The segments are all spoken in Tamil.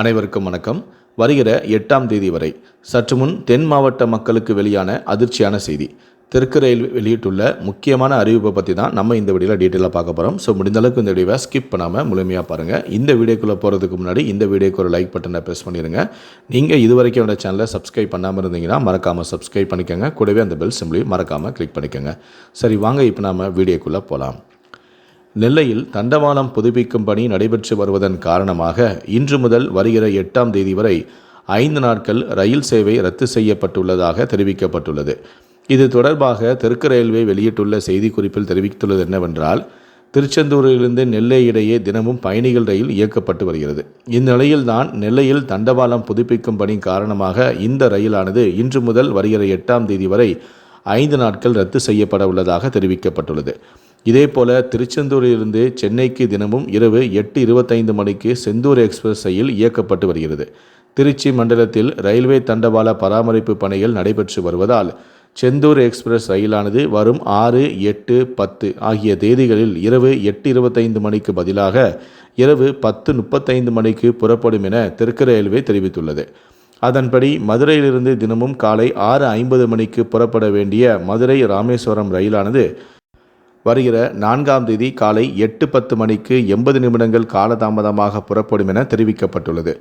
அனைவருக்கும் வணக்கம். வருகிற எட்டாம் தேதி வரை சற்று முன் தென் மாவட்ட மக்களுக்கு வெளியான அதிர்ச்சியான செய்தி. தெற்கு ரயில் வெளியிட்டுள்ள முக்கியமான அறிவிப்பை பற்றி தான் நம்ம இந்த வீடியோவில் டீட்டெயிலாக பார்க்க போகிறோம் ஸோ முடிந்தளவுக்கு இந்த வீடியோவை ஸ்கிப் பண்ணாமல் முழுமையாக பாருங்கள் இந்த வீடியோக்குள்ளே போகிறதுக்கு முன்னாடி இந்த வீடியோக்கு ஒரு லைக் பட்டனை ப்ரெஸ் பண்ணிடுங்க நீங்கள் இது வரைக்கும் என்னோட சேனலை சப்ஸ்கிரைப் பண்ணாமல் இருந்தீங்கன்னா மறக்காமல் சப்ஸ்கிரைப் பண்ணிக்கோங்க. கூடவே அந்த பெல் சிம்லையும் மறக்காமல் கிளிக் பண்ணிக்கோங்க. சரி வாங்க இப்போ நாம் வீடியோக்குள்ளே போகலாம் நெல்லையில் தண்டவாளம் புதுப்பிக்கும் பணி நடைபெற்று வருவதன் காரணமாக இன்று முதல் வருகிற எட்டாம் தேதி வரை ஐந்து நாட்கள் ரயில் சேவை ரத்து செய்யப்பட்டுள்ளதாக தெரிவிக்கப்பட்டுள்ளது. இது தொடர்பாக தெற்கு ரயில்வே வெளியிட்டுள்ள செய்திக்குறிப்பில் தெரிவித்துள்ளது என்னவென்றால் திருச்செந்தூரிலிருந்து நெல்லை இடையே தினமும் பயணிகள் ரயில் இயக்கப்பட்டு வருகிறது. இந்நிலையில்தான் நெல்லையில் தண்டவாளம் புதுப்பிக்கும் பணி காரணமாக இந்த ரயிலானது இன்று முதல் வருகிற எட்டாம் தேதி வரை ஐந்து நாட்கள் ரத்து செய்யப்பட உள்ளதாக தெரிவிக்கப்பட்டுள்ளது. இதேபோல திருச்செந்தூரிலிருந்து சென்னைக்கு தினமும் இரவு எட்டு இருபத்தைந்து மணிக்கு செந்தூர் எக்ஸ்பிரஸ் ரயில் இயக்கப்பட்டு வருகிறது. திருச்சி மண்டலத்தில் ரயில்வே தண்டவாள பராமரிப்பு பணிகள் நடைபெற்று வருவதால் செந்தூர் எக்ஸ்பிரஸ் ரயிலானது வரும் ஆறு எட்டு பத்து ஆகிய தேதிகளில் இரவு எட்டு இருபத்தைந்து மணிக்கு பதிலாக இரவு பத்து முப்பத்தைந்து மணிக்கு புறப்படும் என தெற்கு ரயில்வே தெரிவித்துள்ளது. அதன்படி மதுரையிலிருந்து தினமும் காலை ஆறு ஐம்பது மணிக்கு புறப்பட வேண்டிய மதுரை ராமேஸ்வரம் ரயிலானது வருகிற நான்காம் தேதி காலை எட்டு பத்து மணிக்கு எண்பது நிமிடங்கள் காலதாமதமாக புறப்படும் என தெரிவிக்கப்பட்டுள்ளது.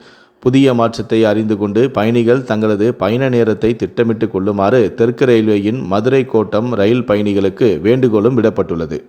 புதிய மாற்றத்தை அறிந்து கொண்டு பயணிகள் தங்களது பயண நேரத்தை திட்டமிட்டு கொள்ளுமாறு தெற்கு ரயில்வேயின் மதுரை கோட்டம் ரயில் பயணிகளுக்கு வேண்டுகோளும் விடப்பட்டுள்ளது.